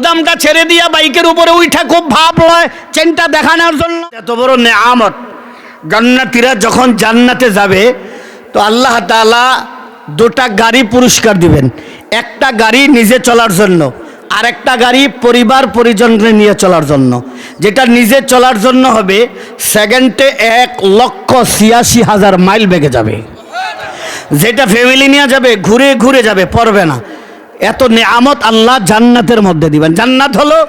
দামটা ছেড়ে দিয়া বাইকের উপরে উঠা খুব ভাব লয় চেনটা দেখানোর জন্য। এত বড় নেয়ামত। জান্নাতিরা যখন জান্নাতে যাবে, তো আল্লাহ তাআলা দুটা গাড়ি পুরস্কার দিবেন। একটা গাড়ি নিজে চলার জন্য, আর একটা গাড়ি পরিবার পরিজনকে নিয়ে চলার জন্য। যেটা নিজে চলার জন্য হবে, সেকেন্ডে এক লক্ষ ছিয়াশি হাজার মাইল বেগে যাবে। যেটা ফ্যামিলি নিয়ে যাবে, ঘুরে ঘুরে যাবে, পড়বে না। এত নেয়ামত আল্লাহ জান্নাতের মধ্যে দিবেন। জান্নাত হলো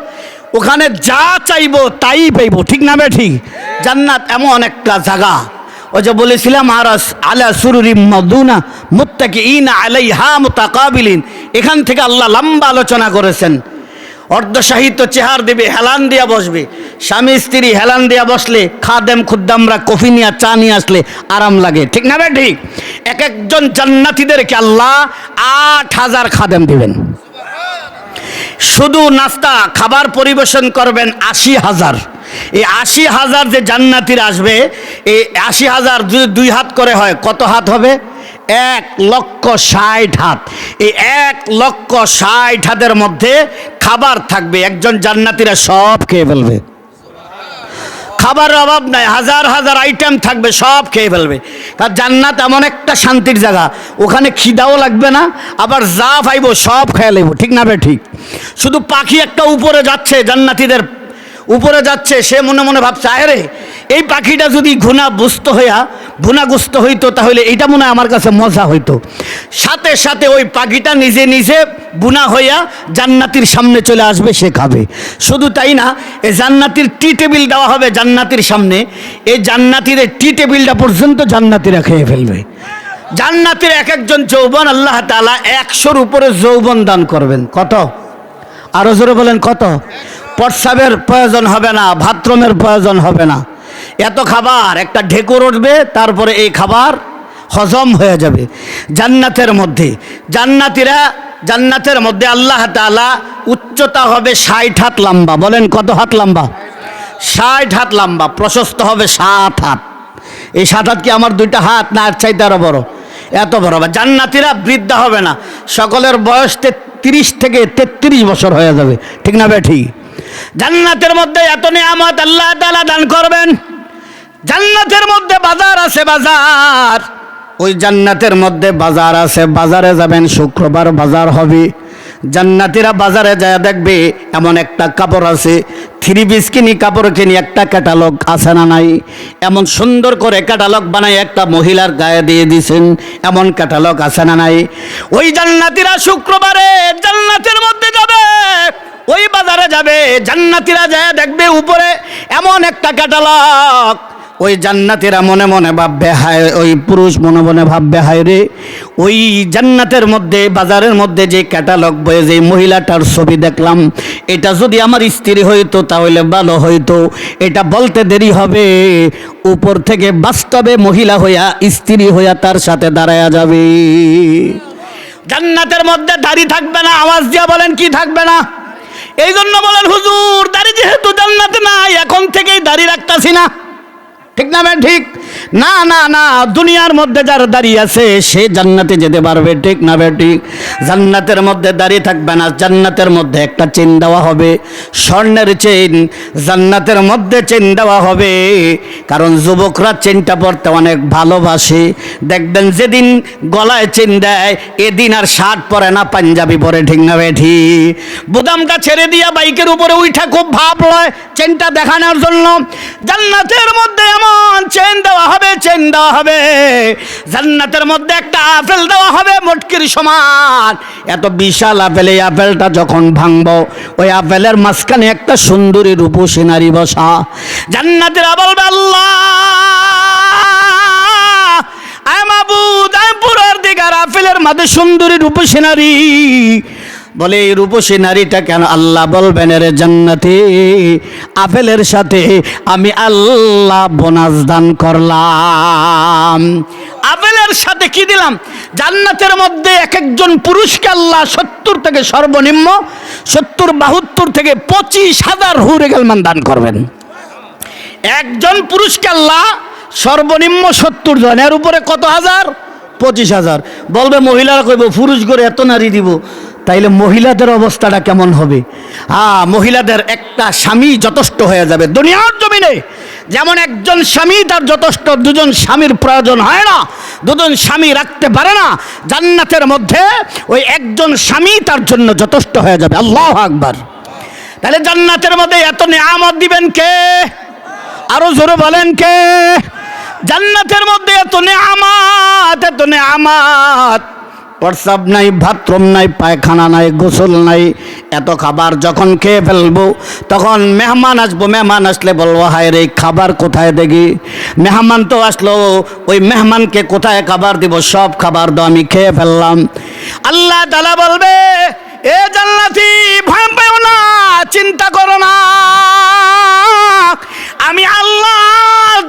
ওখানে যা চাইব তাই পাইবো। ঠিক না ঠিক? জান্নাত এমন একটা জায়গা। ওই যে বলেছিলাম, আরস আলা সুরুরি মদুনা মুত্তাকি ইনা আলাইহা মুতাকাবিলিন। এখান থেকে আল্লাহ লম্বা আলোচনা করেছেন। অর্ধ সাহিত্য চেহার দেবে, হেলান দিয়া বসবে। স্বামী, স্ত্রী হেলান দিয়া বসলে, খাদেম, খুদ্দামরা কফি নিয়ে, চা নিয়ে আসলে আরাম লাগে। ঠিক না ভাই? ঠিক? এক একজন জান্নাতিদেরকে আল্লাহ আট হাজার খাদেম দিবেন। শুধু নাস্তা, খাবার পরিবেশন করবেন আশি হাজার। এই আশি হাজার যে জান্নাতির আসবে, এই আশি হাজার দুই হাত করে হয়, কত হাত হবে? এক লক্ষ ষাট হাত। এই এক লক্ষ ষাট হাতের মধ্যে খাবার থাকবে। একজন জান্নাতিরা সব খেয়ে ফেলবে। খাবারের অভাব নাই, হাজার হাজার আইটেম থাকবে, সব খেয়ে ফেলবে। তার জান্নাত এমন একটা শান্তির জায়গা, ওখানে খিদাও লাগবে না, আবার যা পাইবো সব খেয়ে নেব, ঠিক না ঠিক? শুধু পাখি একটা উপরে যাচ্ছে, জান্নাতিদের উপরে যাচ্ছে, সে মনে মনে ভাবছে, আরে এই পাখিটা যদি ঘুনা বুস্ত হইয়া ভুনাগুস্ত হইতো, তাহলে এটা মনে হয় আমার কাছে মজা হইতো। সাথে সাথে ওই পাখিটা নিজে নিজে বুনা হইয়া জান্নাতির সামনে চলে আসবে, সে খাবে। শুধু তাই না এই জান্নাতির টি টেবিল দেওয়া হবে জান্নাতির সামনে। এই জান্নাতির টি টেবিলটা পর্যন্ত জান্নাতিরা খেয়ে ফেলবে। জান্নাতের এক একজন যৌবন আল্লাহ তালা একশোর উপরে যৌবন দান করবেন। কত? আরও জোরে বলেন কত? প্রস্রাবের প্রয়োজন হবে না, বাথরুমের প্রয়োজন হবে না। এত খাবার, একটা ঢেকুর উঠবে, তারপরে এই খাবার হজম হয়ে যাবে। জান্নাতের মধ্যে, জান্নাতিরা জান্নাতের মধ্যে আল্লাহ তাআলা উচ্চতা হবে ষাট হাত লম্বা। বলেন কত হাত লম্বা? ষাট হাত লম্বা, প্রশস্ত হবে সাত হাত। এই সাত হাত কি আমার দুইটা হাত, না আর চাইতে আরও বড়? এত বড় হবে। জান্নাতিরা বৃদ্ধা হবে না। সকলের বয়স তিরিশ থেকে তেত্রিশ বছর হয়ে যাবে। ঠিক না বে ঠিক? জান্নাতের মধ্যে এত নিয়ামত আল্লাহ তাআলা দান করবেন। জান্নাতের মধ্যে বাজার আছে বাজার। ওই জান্নাতের মধ্যে বাজার আছে, বাজারে যাবেন, শুক্রবার বাজার হবে। জান্নাতিরা বাজারে যায়, দেখবে এমন একটা কাপড় আছে, থ্রি পিস কিনি, কাপড় কিনি, একটা ক্যাটালগ আছে না নাই? এমন সুন্দর করে ক্যাটালগ বানাই একটা মহিলার গায়ে দিয়ে দিছেন এমন ক্যাটালগ আছে না নাই? ওই জান্নাতিরা শুক্রবারে জান্নাতের মধ্যে যাবে, ওই বাজারে যাবে, জান্নাতিরা যায়, দেখবে উপরে এমন একটা ক্যাটালগ। ওই জান্নাতেরা মনে মনে ভাববে, হায়, ওই পুরুষ মনে মনে ভাববে, হায় রে। ওই জান্নাতের মধ্যে, বাজারের মধ্যে যে ক্যাটালগ বয়ে যে মহিলাটার ছবি দেখলাম, এটা যদি আমার স্ত্রী হইতো, তাহলে ভালো হইতো। এটা বলতে দেরি হবে। উপর থেকে বাস্তবে মহিলা হইয়া, স্ত্রী হইয়া তার সাথে দাঁড়ায়া যাবে। জান্নাতের মধ্যে দাড়ি থাকবে না, আওয়াজ দিয়া বলেন কি থাকবে না? এই জন্য বলেন, হুজুর দাড়ি যেহেতু জান্নাতে নাই, এখন থেকেই দাড়ি রাখতাছি না। ঠিক না ভাই ঠিক না না না, দুনিয়ার মধ্যে যার দাঁড়িয়ে আছে, সে জান্নাতে যেতে পারবে, ঠিক না ঠিক? জান্নাতের মধ্যে দাঁড়িয়ে থাকবে না, জান্নাতের মধ্যে একটা চেন দেওয়া হবে, স্বর্ণের চেন জান্নাতের মধ্যে চেন দেওয়া হবে, কারণ যুবকরা চেনটা পরতে অনেক ভালোবাসে। দেখবেন যেদিন গলায় চেন দেয়, এদিন আর শার্ট পরে না, পাঞ্জাবি পরে, ঠিক না ঠিক? বুদামটা ছেড়ে দিয়া বাইকের উপরে উঠা খুব ভাব লয় চেনটা দেখানোর জন্য। জান্নাতের মধ্যে এমন চেন দেওয়া হবে চেন দেওয়া হবে। জান্নাতের মধ্যে একটা আপেল দেওয়া হবে, মটকির সমান। এত বিশাল আপেল, এই আপেলটা যখন ভাঙবো, ওই আপেলের মাঝখানে একটা সুন্দরী রূপসী নারী বসা। জান্নাতের বলবে আল্লাহ আয় মাবুদ, আয় পুরার দিগার, আপেলের মাঝে সুন্দরী রূপসী নারী। বলে, এই রূপসী নারীটা কেন আল্লাহ বলবেন রে জান্নাতে? আপেলের সাথে আমি আল্লাহ বোনাস দান করলাম। আপেলের সাথে কি দিলাম? জান্নাতের মধ্যে এক একজন পুরুষকে আল্লাহ সত্তর থেকে সর্বনিম্ন সত্তর, বাহাত্তর থেকে পঁচিশ হাজার হুরেগেলমান দান করবেন। একজন পুরুষকে আল্লাহ সর্বনিম্ন সত্তর জন, এর উপরে কত হাজার? পঁচিশ হাজার। বলবে, মহিলারা কইব, পুরুষ করে এত নারী দিব। তাইলে মহিলাদের অবস্থাটা কেমন হবে? আ, মহিলাদের একটা স্বামী যথেষ্ট হয়ে যাবে। দুনিয়ার জমিনে যেমন একজন স্বামী, তার যথেষ্ট দুজন স্বামীর প্রয়োজন হয় না। দুজন স্বামী রাখতে পারে না। জান্নাতের মধ্যে ওই একজন স্বামী তার জন্য যথেষ্ট হয়ে যাবে। আল্লাহ আকবার। তাহলে জান্নাতের মধ্যে এত নিয়ামত দিবেন কে? আরও জোরে বলেন কে? জান্নাতের মধ্যে এত নেয়ামাত এত নেয়ামাত। প্রস্রাব নাই, বাথরুম নাই, পায়খানা নাই, গোসল নাই। এত খাবার যখন খেয়ে ফেলব, তখন মেহমান আসব, মেহমান আসলে বলব, হায় রে খাবার কোথায় দেখি? মেহমান তো আসলো, ওই মেহমানকে কোথায় খাবার দিব? সব খাবার তো আমি খেয়ে ফেললাম। আল্লাহ তালা বলবে, এ জান্নাতি, ভয় পেও না, চিন্তা করো না। আমি আল্লাহ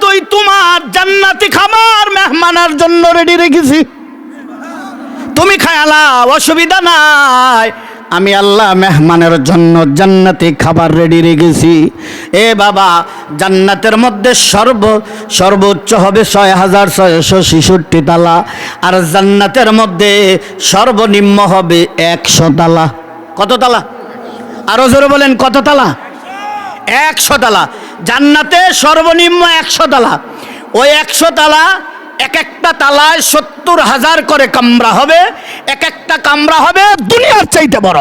তুই তোমার জান্নাতি খাবার মেহমানের জন্য রেডি রেখেছি। তুমি খায়ালা, অসুবিধা নাই। আমি আল্লাহ মেহমানের জন্য জান্নাতি খাবার রেডি রেখেছি। এ বাবা, জান্নাতের মধ্যে সর্ব, সর্বোচ্চ হবে ছয় হাজার ছয়শো ছেষট্টি তালা, আর জান্নাতের মধ্যে সর্বনিম্ন হবে একশো তালা। কত তালা? আরও জোরে বলেন, কত তালা? একশো তালা। জান্নাতে সর্বনিম্ন একশো তালা। ওই একশো তালা এক একটা তালায় সত্তর হাজার করে কামরা হবে এক একটা কামরা হবে দুনিয়ার চাইতে বড়।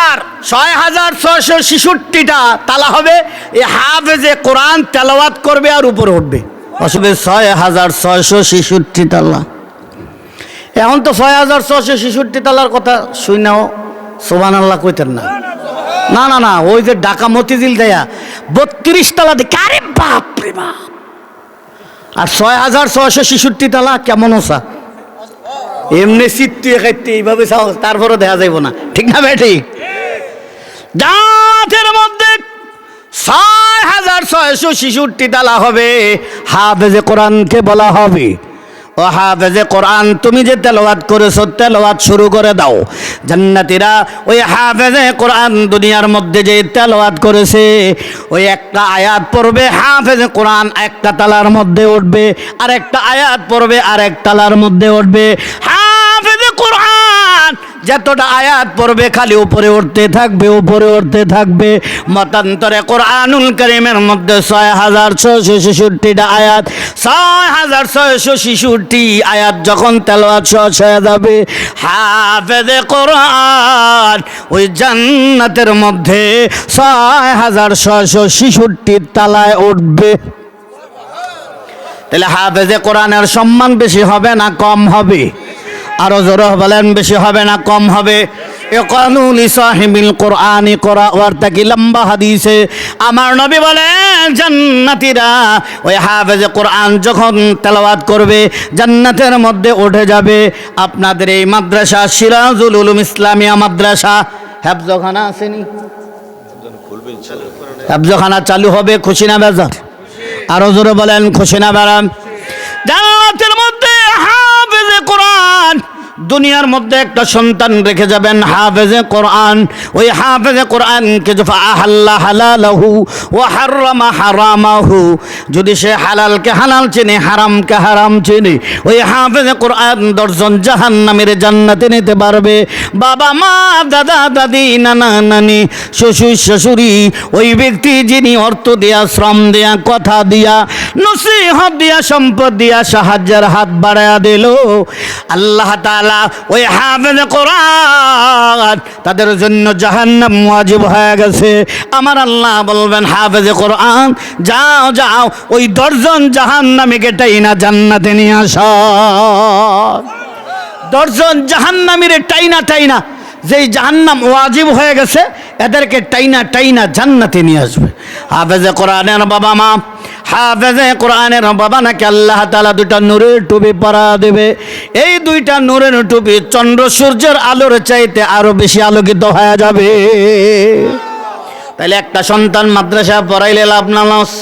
আর ছয় হাজার ছয়শো ছেষট্টিটা তালা হবে এই হাফেজে কোরআন তেলাওয়াত করবে আর উপরে উঠবে। অসুবে ছয় হাজার ছয়শো ছেষট্টি তালা। এখন তো ছয় হাজার ছয়শো ছেষট্টি তালার কথা শুই নাও সোবান আল্লাহ কইতেন না। না না না ওই যে ঢাকা মতিঝিল দেয়া বত্রিশ তালা দেখে আরে বাপ রে বাপ। আর ছয় হাজার ছয়শো ছেষট্টি তালা কেমন ওসা এমনি চিত্তিয়ে খাইতে এইভাবে চাও তারপরে দেখা যাইব না। ঠিক না ভাই ঠিক জাতের মধ্যে ছয় হাজার ছয়শো ছেষট্টি তালা হবে। হাফেজে কোরআনকে বলা হবে। ও হাফেজে কোরআন, তুমি যে তেলাওয়াত করেছ, তেলাওয়াত শুরু করে দাও। জান্নাতিরা ওই হাফেজে কোরআন দুনিয়ার মধ্যে যে তেলাওয়াত করেছে, ওই একটা আয়াত পড়বে, হাফেজে কোরআন একটা তালার মধ্যে উঠবে আর একটা আয়াত পড়বে আর এক তালার মধ্যে উঠবে। কোরআন যতটা আয়াত পড়বে খালি উপরে উঠতে থাকবে, উপরে উঠতে থাকবে। মতান্তরে কোরআনুল করিমের মধ্যে ছয় হাজার ছয়শো ছেষট্টিটা আয়াত ছয় হাজার ছয়শো ছেষট্টি আয়াত যখন তেলোয়াত সহজ হয়ে যাবে হাফেদে কোরআন ওই জান্নাতের মধ্যে ছয় হাজার ছয়শো ছেষট্টি তালায় উঠবে। তাহলে হাফেজে কোরআনের সম্মান বেশি হবে না কম হবে? আরও জোর বলেন, বেশি হবে না, কম হবে। লম্বা আমার নবী বলেন, জান্নাতীরা ওই কোরআন যখন তেলাওয়াত করবে, জান্নাতের মধ্যে উঠে যাবে। আপনাদের এই মাদ্রাসা সিরাজুল উলুম ইসলামিয়া মাদ্রাসা। হ্যাবজখানা আসেনি? হ্যাবজখানা চালু হবে, খুশি না বেজার? আরও জোরে বলেন, খুশি না জান্নাতের দুনিয়ার মধ্যে একটা সন্তান রেখে যাবেন, হাফেজে কোরআন। ওই হাফেজে কোরআনকে হালালাহু ও হারামা হারামাহু, যদি সে হালালকে হালাল চেনে, হারামকে হারাম চেনে, ওই হাফেজে কোরআন দর্জন জাহান্নামের জান্নাতে নিতে পারবে। বাবা, মা, দাদা, দাদি, নানা, নানি, শ্বশুর, শাশুড়ি, ওই ব্যক্তি যিনি অর্থ দেয়া, শ্রম দেয়া, কথা দিয়া, নসিহত দিয়া, সম্পদ দিয়া, সাহায্যের হাত বাড়ায়া দিল। আল্লাহ তাআলা ওই হাফেজ কোরআন, তাদের জন্য জাহান্নাম ওয়াজিব হয়ে গেছে। আমার আল্লাহ বলবেন, হাফেজ কোরআন, যাও যাও, ওই দর্জন জাহান্নামীকে টাইনা জান্নাতে নিয়ে আস। দর্জন জাহান্নামীরে টাইনা টাইনা, যেই জাহান্নাম ওয়াজিব হয়ে গেছে, এদেরকে টাইনা টাইনা জান্নাতে নিয়ে আসবে। হাফেজে কোরআনের বাবা মা হাফেজে কোরআনের বাবা নাকি আল্লাহ তালা দুইটা নূরের টুপি পরা দেবে? এই দুইটা নূরের টুপি চন্দ্র সূর্যের আলোর চাইতে আরও বেশি আলোকিত হয়ে যাবে। তাহলে একটা সন্তান মাদ্রাসা পড়াইলে লাভ না লস?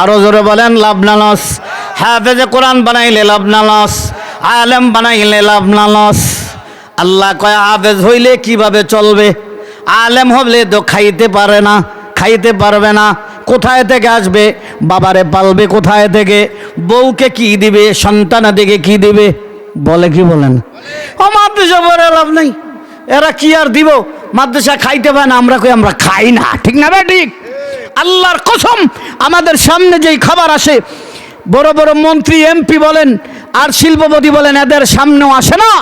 আরও জোরে বলেন, লাভ না লস। হাফেজে কোরআন বানাইলে লাভ না লস। আলেম বানাইলে লাভ না লস। আল্লাহ কয়, হাফেজ হইলে কীভাবে চলবে? আলেম হলে তো খাইতে পারে না, খাইতে পারবে না। কোথায় থেকে আসবে? বাবারে পালবে কোথায় থেকে? বউকে কি দিবে? সন্তানাদিকে কি দিবে? বলে কি বলেন? ও মাদ্রাসা পড়ে লাভ নেই। এরা কি আর দিব? মাদ্রাসা খাইতে পায় না, আমরা কই আমরা খাই না। ঠিক না ভাই ঠিক? আল্লাহর কসম, আমাদের সামনে যেই খাবার আসে, বড় বড় মন্ত্রী এমপি বলেন, আর শিল্পপতি বলেন, এদের সামনেও আসে না।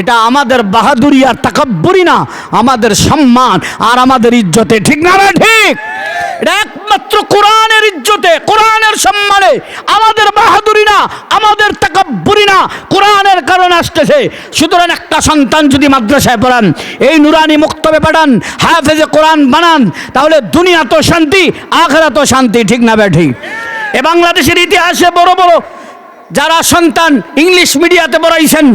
এটা আমাদের বাহাদুরি আর তাকাব্বুরি না, আমাদের সম্মান আর আমাদের ইজ্জতে। ঠিক না ঠিক? এটা একমাত্র কোরআনের ইজ্জতে কোরআনের সম্মানে আমাদের বাহাদুরি না আমাদের তাকাব্বুরি না, কোরআনের কারণ আসতেছে। সুতরাং একটা সন্তান যদি মাদ্রাসায় পড়ান, এই নুরানি মুক্তবে পাঠান, হাফেজে কোরআন বানান, তাহলে দুনিয়া তো শান্তি আখরা তো শান্তি, ঠিক না ব্যাঠি এ বাংলাদেশের ইতিহাসে বড় বড় যারা সন্তান ইংলিশ মিডিয়াতে পড়াইছেন,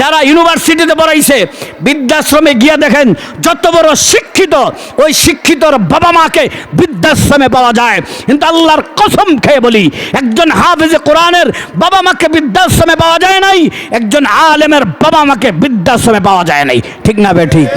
যারা ইউনিভার্সিটিতে পড়াইছে, বৃদ্ধাশ্রমে গিয়ে দেখেন, যত বড় শিক্ষিত, ওই শিক্ষিতর বাবা মাকে বৃদ্ধাশ্রমে পাওয়া যায়। কিন্তু আল্লাহর কসম খেয়ে বলি, একজন হাফেজে কোরআনের বাবা মাকে বৃদ্ধাশ্রমে পাওয়া যায় নাই, একজন আলেমের বাবা মাকে বৃদ্ধাশ্রমে পাওয়া যায় নাই। ঠিক না বে ঠিক?